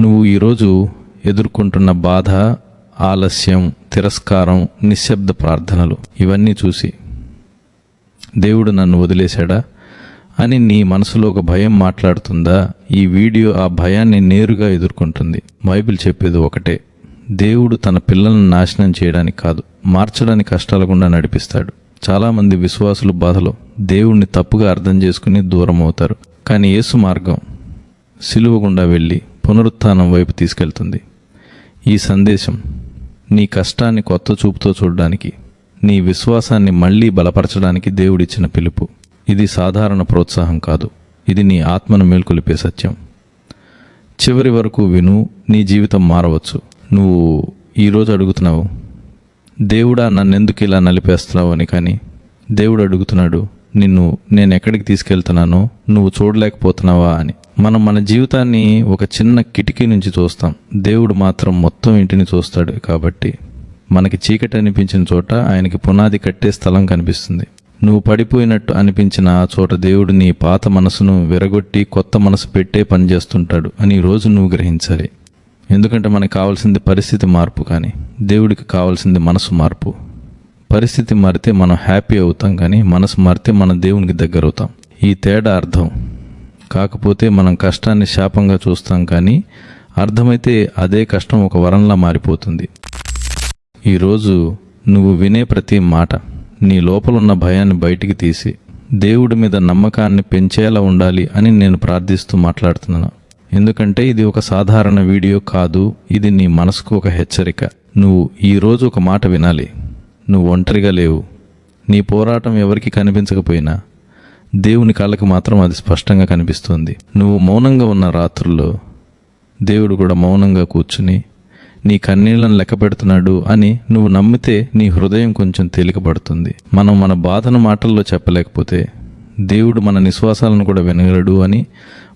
నువ్వు ఈరోజు ఎదుర్కొంటున్న బాధ ఆలస్యం తిరస్కారం నిశ్శబ్ద ప్రార్థనలు ఇవన్నీ చూసి దేవుడు నన్ను వదిలేశాడా? అని నీ మనసులో ఒక భయం మాట్లాడుతుందా? ఈ వీడియో ఆ భయాన్ని నేరుగా ఎదుర్కొంటుంది. బైబిల్ చెప్పేది ఒకటే దేవుడు తన పిల్లలను నాశనం చేయడానికి కాదు మార్చడానికి కష్టాల గుండా నడిపిస్తాడు. చాలామంది విశ్వాసులు బాధలో దేవుణ్ణి తప్పుగా అర్థం చేసుకుని దూరం అవుతారు కానీ యేసు మార్గం సిలువ గుండా వెళ్ళి పునరుత్థానం వైపు తీసుకెళ్తుంది. ఈ సందేశం నీ కష్టాన్ని కొత్త చూపుతో చూడడానికి నీ విశ్వాసాన్ని మళ్ళీ బలపరచడానికి దేవుడిచ్చిన పిలుపు. ఇది సాధారణ ప్రోత్సాహం కాదు. ఇది నీ ఆత్మను మేల్కొలిపే సత్యం. చివరి వరకు విను నీ జీవితం మారవచ్చు. నువ్వు ఈరోజు అడుగుతున్నావు దేవుడా నన్నెందుకు ఇలా నలిపేస్తున్నావు? అని కానీ దేవుడు అడుగుతున్నాడు నిన్ను నేను ఎక్కడికి తీసుకెళ్తున్నానో నువ్వు చూడలేకపోతున్నావా? అని. మనం మన జీవితాన్ని ఒక చిన్న కిటికీ నుంచి చూస్తాం. దేవుడు మాత్రం మొత్తం ఇంటిని చూస్తాడు కాబట్టి మనకి చీకటి అనిపించిన చోట ఆయనకి పునాది కట్టే స్థలం కనిపిస్తుంది. నువ్వు పడిపోయినట్టు అనిపించిన ఆ చోట దేవుడు నీ పాత మనసును విరగొట్టి కొత్త మనసు పెట్టే పని చేస్తుంటాడు అని ఈరోజు రోజు నువ్వు గ్రహించాలి. ఎందుకంటే మనకు కావాల్సింది పరిస్థితి మార్పు కానీ దేవుడికి కావాల్సింది మనసు మార్పు. పరిస్థితి మారితే మనం హ్యాపీ అవుతాం కానీ మనసు మారితే మన దేవునికి దగ్గర అవుతాం ఈ తేడా అర్థం. కాకపోతే మనం కష్టాన్ని శాపంగా చూస్తాం కానీ అర్థమైతే అదే కష్టం ఒక వరంలా మారిపోతుంది. ఈరోజు నువ్వు వినే ప్రతి మాట నీ లోపలున్న భయాన్ని బయటికి తీసి దేవుడి మీద నమ్మకాన్ని పెంచేలా ఉండాలి అని నేను ప్రార్థిస్తూ మాట్లాడుతున్నాను. ఎందుకంటే ఇది ఒక సాధారణ వీడియో కాదు ఇది నీ మనసుకు ఒక హెచ్చరిక. నువ్వు ఈరోజు ఒక మాట వినాలి. నువ్వు ఒంటరిగా లేవు. నీ పోరాటం ఎవరికి కనిపించకపోయినా దేవుని కళ్ళకి మాత్రం అది స్పష్టంగా కనిపిస్తుంది. నువ్వు మౌనంగా ఉన్న రాత్రుల్లో దేవుడు కూడా మౌనంగా కూర్చుని నీ కన్నీళ్ళను లెక్క పెడుతున్నాడు అని నువ్వు నమ్మితే నీ హృదయం కొంచెం తేలికపడుతుంది. మనం మన బాధను మాటల్లో చెప్పలేకపోతే దేవుడు మన నిశ్వాసాలను కూడా వినగలడు అని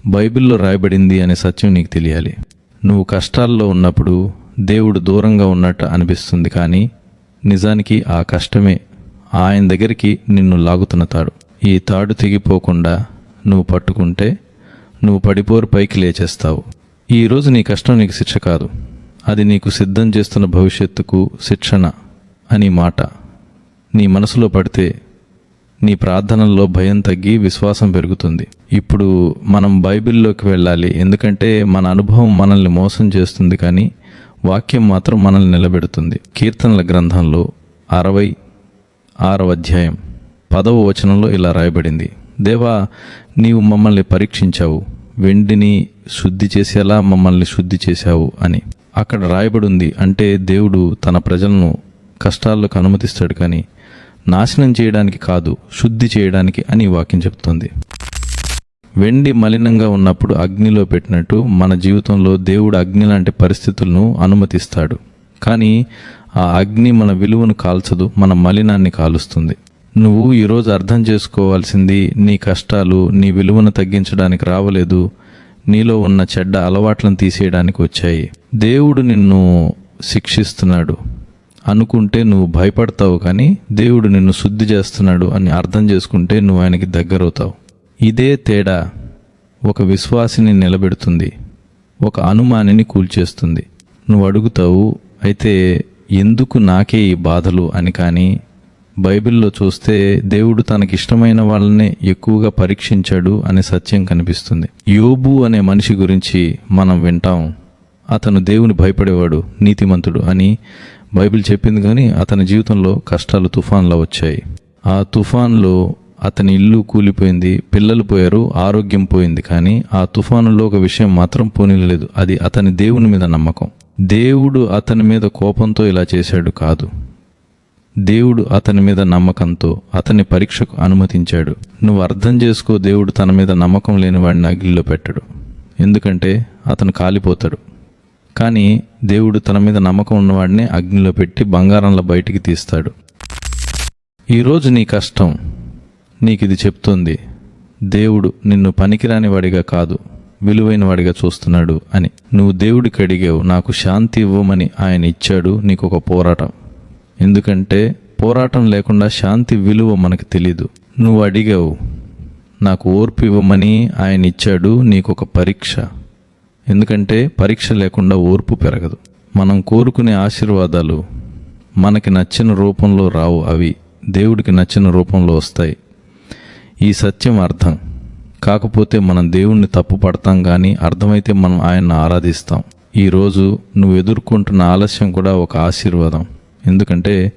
బైబిల్లో రాయబడింది అనే సత్యం నీకు తెలియాలి. నువ్వు కష్టాల్లో ఉన్నప్పుడు దేవుడు దూరంగా ఉన్నట్టు అనిపిస్తుంది కానీ నిజానికి ఆ కష్టమే ఆయన దగ్గరికి నిన్ను లాగుతున్న తాడు. ఈ తాడు తెగిపోకుండా నువ్వు పట్టుకుంటే నువ్వు పడిపోరు పైకి లేచేస్తావు. ఈరోజు నీ కష్టం నీకు శిక్ష కాదు. అది నీకు సిద్ధం చేస్తున్న భవిష్యత్తుకు శిక్షణ అని మాట. నీ మనసులో పడితే నీ ప్రార్థనల్లో భయం తగ్గి విశ్వాసం పెరుగుతుంది. ఇప్పుడు మనం బైబిల్లోకి వెళ్ళాలి. ఎందుకంటే మన అనుభవం మనల్ని మోసం చేస్తుంది కానీ వాక్యం మాత్రం మనల్ని నిలబెడుతుంది. కీర్తనల గ్రంథంలో అరవై ఆరవ అధ్యాయం. పదవ వచనంలో ఇలా రాయబడింది. దేవా నీవు మమ్మల్ని పరీక్షించావు. వెండిని శుద్ధి చేసేలా మమ్మల్ని శుద్ధి చేశావు అని. అక్కడ రాయబడి ఉంది అంటే దేవుడు తన ప్రజలను కష్టాల్లోకి అనుమతిస్తాడు కానీ నాశనం చేయడానికి కాదు శుద్ధి చేయడానికి అని వాక్యం చెప్తుంది. వెండి మలినంగా ఉన్నప్పుడు అగ్నిలో పెట్టినట్టు మన జీవితంలో దేవుడు అగ్ని లాంటి పరిస్థితులను అనుమతిస్తాడు. కానీ ఆ అగ్ని మన విలువను కాల్చదు మన మలినాన్ని కాలుస్తుంది. నువ్వు ఈరోజు అర్థం చేసుకోవాల్సింది నీ కష్టాలు నీ విలువను తగ్గించడానికి రావలేదు. నీలో ఉన్న చెడ్డ అలవాట్లను తీసేయడానికి వచ్చాయి. దేవుడు నిన్ను శిక్షిస్తున్నాడు. అనుకుంటే నువ్వు భయపడతావు కానీ దేవుడు నిన్ను శుద్ధి చేస్తున్నాడు అని అర్థం చేసుకుంటే నువ్వు ఆయనకి దగ్గరవుతావు. ఇదే తేడా ఒక విశ్వాసిని నిలబెడుతుంది. ఒక అనుమానిని కూల్చేస్తుంది. నువ్వు అడుగుతావు అయితే ఎందుకు నాకే ఈ బాధలు? అని కానీ బైబిల్లో చూస్తే దేవుడు తనకిష్టమైన వాళ్ళనే ఎక్కువగా పరీక్షించాడు అనే సత్యం కనిపిస్తుంది. యోబు అనే మనిషి గురించి మనం వింటాం. అతను దేవుని భయపడేవాడు నీతిమంతుడు అని బైబిల్ చెప్పింది కానీ అతని జీవితంలో కష్టాలు తుఫాన్లా వచ్చాయి. ఆ తుఫాన్లో అతని ఇల్లు కూలిపోయింది పిల్లలు పోయారు ఆరోగ్యం పోయింది కానీ ఆ తుఫానులో ఒక విషయం మాత్రం పోనీలేదు అది అతని దేవుని మీద నమ్మకం. దేవుడు అతని మీద కోపంతో ఇలా చేశాడు కాదు. దేవుడు అతని మీద నమ్మకంతో అతని పరీక్షకు అనుమతించాడు. నువ్వు అర్థం చేసుకో దేవుడు తన మీద నమ్మకం లేని వాడిని అగ్నిలో పెట్టడు. ఎందుకంటే అతను కాలిపోతాడు. కానీ దేవుడు తన మీద నమ్మకం ఉన్నవాడిని అగ్నిలో పెట్టి బంగారంలో బయటికి తీస్తాడు. ఈరోజు నీ కష్టం. నీకు ఇది చెప్తుంది. దేవుడు నిన్ను పనికిరాని వాడిగా కాదు విలువైన వాడిగా చూస్తున్నాడు అని. నువ్వు దేవుడికి అడిగావు నాకు శాంతి ఇవ్వమని ఆయన ఇచ్చాడు నీకు ఒక పోరాటం. ఎందుకంటే పోరాటం లేకుండా శాంతి విలువ మనకు తెలీదు. నువ్వు అడిగావు నాకు ఓర్పు ఇవ్వమని ఆయన ఇచ్చాడు నీకు ఒక పరీక్ష. ఎందుకంటే పరీక్ష లేకుండా ఓర్పు పెరగదు. మనం కోరుకునే ఆశీర్వాదాలు మనకి నచ్చిన రూపంలో రావు అవి దేవుడికి నచ్చిన రూపంలో వస్తాయి. ఈ సత్యం అర్థం. కాకపోతే మనం దేవుణ్ణి తప్పు పడతాం కానీ అర్థమైతే మనం ఆయన్ని ఆరాధిస్తాం. ఈరోజు నువ్వు ఎదుర్కొంటున్న ఆలస్యం కూడా ఒక ఆశీర్వాదం. ఎందుకంటే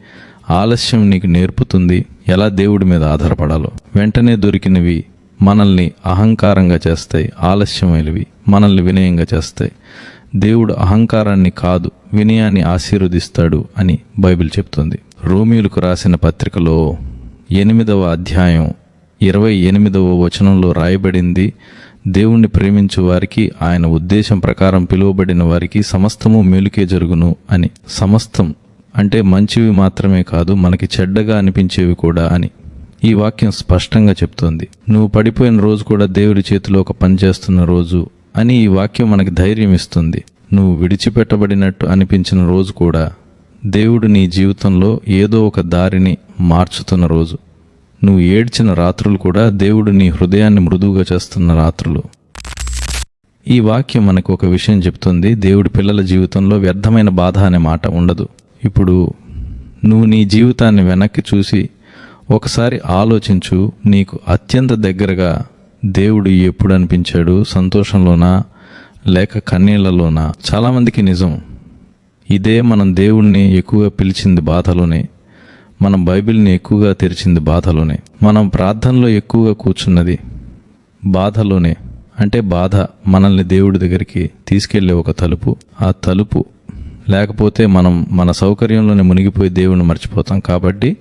ఆలస్యం నీకు నేర్పుతుంది ఎలా దేవుడి మీద ఆధారపడాలో. వెంటనే దొరికినవి మనల్ని అహంకారంగా చేస్తాయి ఆలస్యమైనవి మనల్ని వినయంగా చేస్తాయి. దేవుడు అహంకారాన్ని కాదు వినయాన్ని ఆశీర్వదిస్తాడు అని బైబిల్ చెప్తుంది. రోమిలకు రాసిన పత్రికలో ఎనిమిదవ అధ్యాయం ఇరవై ఎనిమిదవ వచనంలో రాయబడింది దేవుణ్ణి ప్రేమించు వారికి ఆయన ఉద్దేశం ప్రకారం పిలువబడిన వారికి సమస్తము మేలుకే జరుగును అని. సమస్తం అంటే మంచివి మాత్రమే కాదు మనకి చెడ్డగా అనిపించేవి కూడా అని. ఈ వాక్యం స్పష్టంగా చెప్తోంది. నువ్వు పడిపోయిన రోజు కూడా దేవుడి చేతిలో ఒక పని చేస్తున్న రోజు అని ఈ వాక్యం మనకి ధైర్యం ఇస్తుంది. నువ్వు విడిచిపెట్టబడినట్టు అనిపించిన రోజు కూడా దేవుడు నీ జీవితంలో ఏదో ఒక దారిని మార్చుతున్న రోజు. నువ్వు ఏడ్చిన రాత్రులు కూడా దేవుడు నీ హృదయాన్ని మృదువుగా చేస్తున్న రాత్రులు. ఈ వాక్యం మనకు ఒక విషయం చెప్తుంది. దేవుడి పిల్లల జీవితంలో వ్యర్థమైన బాధ అనే మాట ఉండదు. ఇప్పుడు నువ్వు నీ జీవితాన్ని వెనక్కి చూసి ఒకసారి ఆలోచించు నీకు అత్యంత దగ్గరగా దేవుడు ఎప్పుడు అనిపించాడు? సంతోషంలోనా? లేక కన్నీళ్ళలోనా? చాలామందికి నిజం. ఇదే మనం దేవుణ్ణి ఎక్కువగా పిలిచింది బాధలోనే మనం బైబిల్ని ఎక్కువగా తెరిచింది బాధలోనే మనం ప్రార్థనలో ఎక్కువగా కూర్చున్నది బాధలోనే. అంటే బాధ మనల్ని దేవుడి దగ్గరికి తీసుకెళ్ళే ఒక తలుపు. ఆ తలుపు లేకపోతే మనం మన సౌకర్యంలోనే మునిగిపోయి దేవుడిని మర్చిపోతాం. కాబట్టి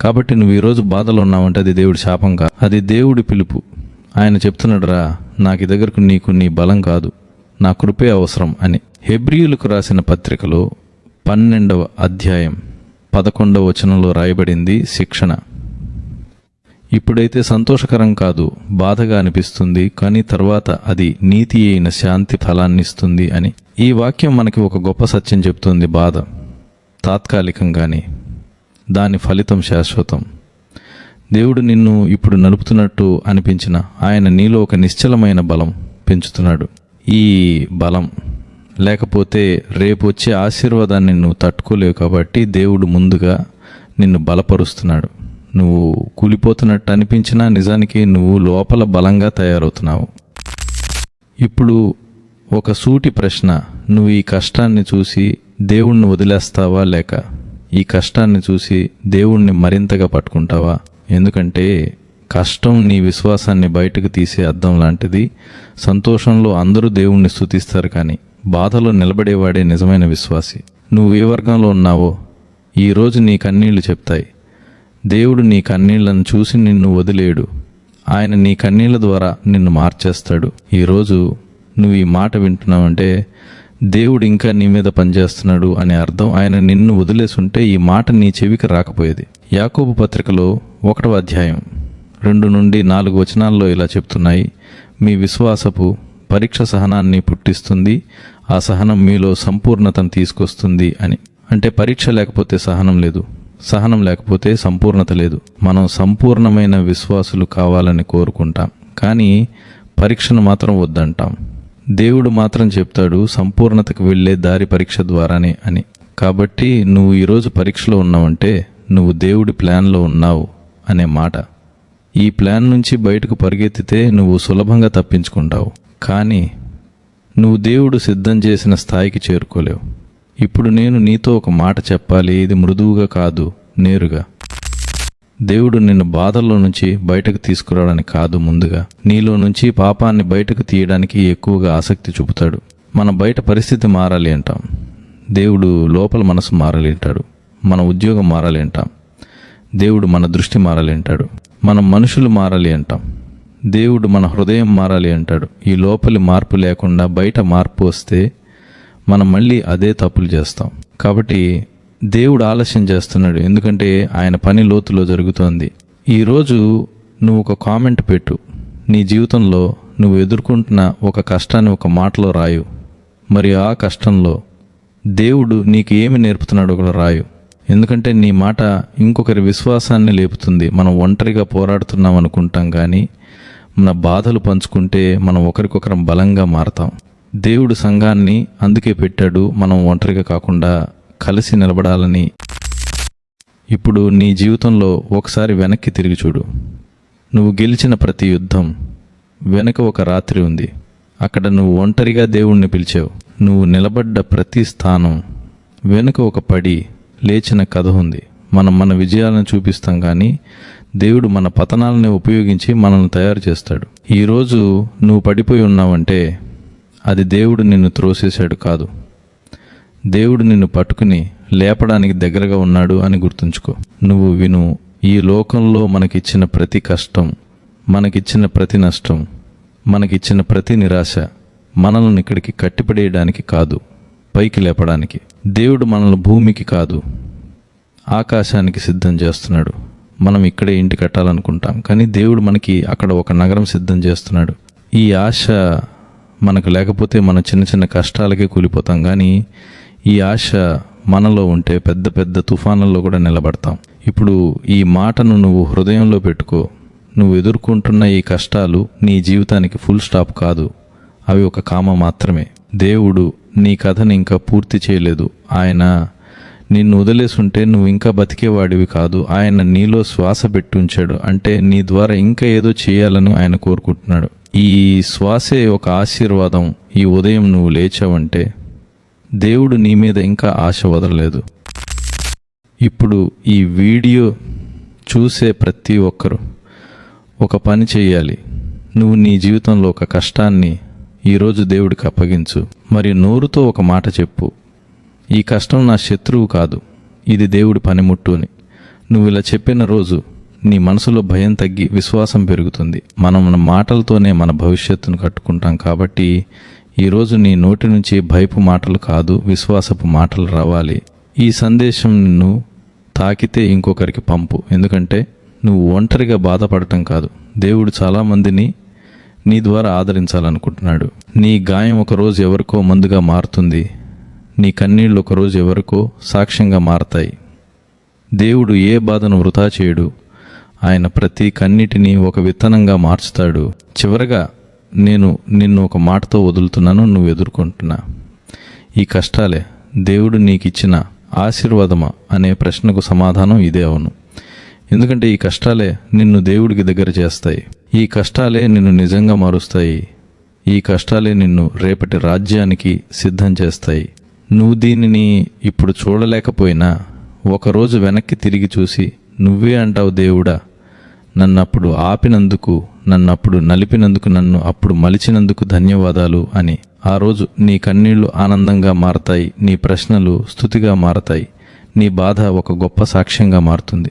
కాబట్టి నువ్వు ఈరోజు బాధలో ఉన్నావంటే అది దేవుడి శాపం కాదు. అది దేవుడి పిలుపు. ఆయన చెప్తున్నాడు రా నాకు దగ్గరకు నీకు నీ బలం కాదు. నా కృపే అవసరం అని. హెబ్రియులకు రాసిన పత్రికలో పన్నెండవ అధ్యాయం పదకొండవ వచనంలో రాయబడింది శిక్షణ. ఇప్పుడైతే సంతోషకరం కాదు బాధగా అనిపిస్తుంది కానీ తర్వాత అది నీతి అయిన శాంతి ఫలాన్ని ఇస్తుంది అని. ఈ వాక్యం మనకి ఒక గొప్ప సత్యం చెప్తుంది బాధ. తాత్కాలికంగానే. దాని ఫలితం శాశ్వతం. దేవుడు నిన్ను ఇప్పుడు నడుపుతున్నట్టు అనిపించిన ఆయన నీలో ఒక నిశ్చలమైన బలం పెంచుతున్నాడు. ఈ బలం లేకపోతే రేపు వచ్చే ఆశీర్వాదాన్ని నువ్వు తట్టుకోలేవు కాబట్టి దేవుడు ముందుగా నిన్ను బలపరుస్తున్నాడు. నువ్వు కూలిపోతున్నట్టు అనిపించినా నిజానికి నువ్వు లోపల బలంగా తయారవుతున్నావు. ఇప్పుడు ఒక సూటి ప్రశ్న. నువ్వు ఈ కష్టాన్ని చూసి దేవుణ్ణి వదిలేస్తావా లేక ఈ కష్టాన్ని చూసి దేవుణ్ణి మరింతగా పట్టుకుంటావా? ఎందుకంటే కష్టం నీ విశ్వాసాన్ని బయటకు తీసే అద్దం లాంటిది. సంతోషంలో అందరూ దేవుణ్ణి స్థుతిస్తారు కానీ బాధలో నిలబడేవాడే నిజమైన విశ్వాసి. నువ్వు ఏ వర్గంలో ఉన్నావో ఈరోజు నీ కన్నీళ్ళు చెప్తాయి. దేవుడు నీ కన్నీళ్ళను చూసి నిన్ను వదిలేడు. ఆయన నీ కన్నీళ్ళ ద్వారా నిన్ను మార్చేస్తాడు. ఈరోజు నువ్వు ఈ మాట వింటున్నావంటే దేవుడు ఇంకా నీ మీద పనిచేస్తున్నాడు అనే అర్థం. ఆయన నిన్ను వదిలేసుంటే ఈ మాట నీ చెవికి రాకపోయేది. యాకోబు పత్రికలో ఒకటవ అధ్యాయం రెండు నుండి నాలుగు వచనాల్లో ఇలా చెప్తున్నాయి. మీ విశ్వాసపు పరీక్ష సహనాన్ని పుట్టిస్తుంది. ఆ సహనం మీలో సంపూర్ణతను తీసుకొస్తుంది అని. అంటే పరీక్ష లేకపోతే సహనం లేదు. సహనం లేకపోతే సంపూర్ణత లేదు. మనం సంపూర్ణమైన విశ్వాసులు కావాలని కోరుకుంటాం. కానీ పరీక్షను మాత్రం వద్దంటాం. దేవుడు మాత్రం చెప్తాడు సంపూర్ణతకు వెళ్ళే దారి పరీక్ష ద్వారానే అని. కాబట్టి నువ్వు ఈరోజు పరీక్షలో ఉన్నావంటే నువ్వు దేవుడి ప్లాన్లో ఉన్నావు అనే మాట. ఈ ప్లాన్ నుంచి బయటకు పరిగెత్తితే నువ్వు సులభంగా తప్పించుకుంటావు. కానీ నువ్వు దేవుడు సిద్ధం చేసిన స్థాయికి చేరుకోలేవు. ఇప్పుడు నేను నీతో ఒక మాట చెప్పాలి ఇది మృదువుగా కాదు నేరుగా. దేవుడు నిన్ను బాధల్లో నుంచి బయటకు తీసుకురావడానికి కాదు ముందుగా. నీలో నుంచి పాపాన్ని బయటకు తీయడానికి ఎక్కువగా ఆసక్తి చూపుతాడు. మన బయట పరిస్థితి మారాలి అంటాం. దేవుడు లోపల మనసు మారాలి అంటాడు. మన ఉద్యోగం మారాలి అంటాం. దేవుడు మన దృష్టి మారాలి అంటాడు. మనం మనుషులు మారాలి అంటాం. దేవుడు మన హృదయం మారాలి అంటాడు. ఈ లోపలి మార్పు లేకుండా బయట మార్పు వస్తే మనం మళ్ళీ అదే తప్పులు చేస్తాం. కాబట్టి దేవుడు ఆలస్యం చేస్తున్నాడు. ఎందుకంటే ఆయన పని లోతులో జరుగుతోంది. ఈరోజు నువ్వు ఒక కామెంట్ పెట్టు. నీ జీవితంలో నువ్వు ఎదుర్కొంటున్న ఒక కష్టాన్ని ఒక మాటలో రాయు. మరి ఆ కష్టంలో దేవుడు నీకు ఏమి నేర్పుతున్నాడో కూడా రాయు. ఎందుకంటే నీ మాట ఇంకొకరి విశ్వాసాన్ని లేపుతుంది. మనం ఒంటరిగా పోరాడుతున్నాం అనుకుంటాం కానీ మన బాధలు పంచుకుంటే మనం ఒకరికొకరం బలంగా మారతాం. దేవుడు సంఘాన్ని అందుకే పెట్టాడు. మనం ఒంటరిగా కాకుండా కలిసి నిలబడాలని. ఇప్పుడు నీ జీవితంలో ఒకసారి వెనక్కి తిరిగి చూడు. నువ్వు గెలిచిన ప్రతి యుద్ధం వెనక ఒక రాత్రి ఉంది. అక్కడ నువ్వు ఒంటరిగా దేవుణ్ణి పిలిచావు. నువ్వు నిలబడ్డ ప్రతి స్థానం వెనుక ఒక పడి లేచిన కథ ఉంది. మనం మన విజయాలను చూపిస్తాం కానీ దేవుడు మన పతనాలని ఉపయోగించి మనల్ని తయారు చేస్తాడు. ఈరోజు నువ్వు పడిపోయి ఉన్నావంటే అది దేవుడు నిన్ను త్రోసేశాడు కాదు. దేవుడు నిన్ను పట్టుకుని లేపడానికి దగ్గరగా ఉన్నాడు అని గుర్తుంచుకో. నువ్వు విను ఈ లోకంలో మనకిచ్చిన ప్రతి కష్టం మనకిచ్చిన ప్రతి నష్టం మనకిచ్చిన ప్రతి నిరాశ మనల్ని ఇక్కడికి కట్టిపడేయడానికి కాదు పైకి లేపడానికి. దేవుడు మనల్ని భూమికి కాదు ఆకాశానికి సిద్ధం చేస్తున్నాడు. మనం ఇక్కడే ఇంటి కట్టాలనుకుంటాం కానీ దేవుడు మనకి అక్కడ ఒక నగరం సిద్ధం చేస్తున్నాడు. ఈ ఆశ మనకు లేకపోతే మనం చిన్న చిన్న కష్టాలకే కూలిపోతాం కానీ ఈ ఆశ మనలో ఉంటే పెద్ద పెద్ద తుఫానుల్లో కూడా నిలబడతాం. ఇప్పుడు ఈ మాటను నువ్వు హృదయంలో పెట్టుకో. నువ్వు ఎదుర్కొంటున్న ఈ కష్టాలు నీ జీవితానికి ఫుల్ స్టాప్ కాదు. అవి ఒక కామ మాత్రమే. దేవుడు నీ కథని ఇంకా పూర్తి చేయలేదు. ఆయన నిన్ను వదిలేసుంటే నువ్వు ఇంకా బతికేవాడివి కాదు. ఆయన నీలో శ్వాస పెట్టి ఉంచాడు. అంటే నీ ద్వారా ఇంకా ఏదో చేయాలని ఆయన కోరుకుంటున్నాడు. ఈ శ్వాసే ఒక ఆశీర్వాదం. ఈ ఉదయం నువ్వు లేచావంటే దేవుడు నీ మీద ఇంకా ఆశ వదలలేదు. ఇప్పుడు ఈ వీడియో చూసే ప్రతి ఒక్కరు ఒక పని చేయాలి నువ్వు నీ జీవితంలో ఒక కష్టాన్ని ఈరోజు దేవుడికి అప్పగించు. మరి నోరుతో ఒక మాట చెప్పు. ఈ కష్టం నా శత్రువు కాదు. ఇది దేవుడి పనిముట్టు అని. నువ్వు ఇలా చెప్పిన రోజు నీ మనసులో భయం తగ్గి విశ్వాసం పెరుగుతుంది. మనం మన మాటలతోనే మన భవిష్యత్తును కట్టుకుంటాం కాబట్టి ఈరోజు నీ నోటి నుంచి భయపు మాటలు కాదు విశ్వాసపు మాటలు రావాలి. ఈ సందేశం నిన్ను తాకితే ఇంకొకరికి పంపు. ఎందుకంటే నువ్వు ఒంటరిగా బాధపడటం కాదు. దేవుడు చాలామందిని నీ ద్వారా ఆదరించాలనుకుంటున్నాడు. నీ గాయం ఒకరోజు ఎవరికో మందుగా మారుతుంది. నీ కన్నీళ్ళు ఒకరోజు ఎవరికో సాక్ష్యంగా మారతాయి. దేవుడు ఏ బాధను వృధా చేయడు. ఆయన ప్రతి కన్నిటిని ఒక విత్తనంగా మార్చుతాడు. చివరగా నేను నిన్ను ఒక మాటతో వదులుతున్నాను నువ్వు ఎదుర్కొంటున్నా. ఈ కష్టాలే దేవుడు నీకు ఇచ్చిన ఆశీర్వాదమా అనే ప్రశ్నకు సమాధానం ఇదే అవును. ఎందుకంటే ఈ కష్టాలే నిన్ను దేవుడికి దగ్గర చేస్తాయి. ఈ కష్టాలే నిన్ను నిజంగా మారుస్తాయి. ఈ కష్టాలే నిన్ను రేపటి రాజ్యానికి సిద్ధం చేస్తాయి. నువ్వు దీనిని ఇప్పుడు చూడలేకపోయినా ఒకరోజు వెనక్కి తిరిగి చూసి నువ్వే అంటావు దేవుడా నన్నప్పుడు ఆపినందుకు నన్నప్పుడు నలిపినందుకు నన్ను అప్పుడు మలిచినందుకు ధన్యవాదాలు అని. ఆ రోజు నీ కన్నీళ్ళు ఆనందంగా మారతాయి నీ ప్రశ్నలు స్థుతిగా మారతాయి నీ బాధ ఒక గొప్ప సాక్ష్యంగా మారుతుంది.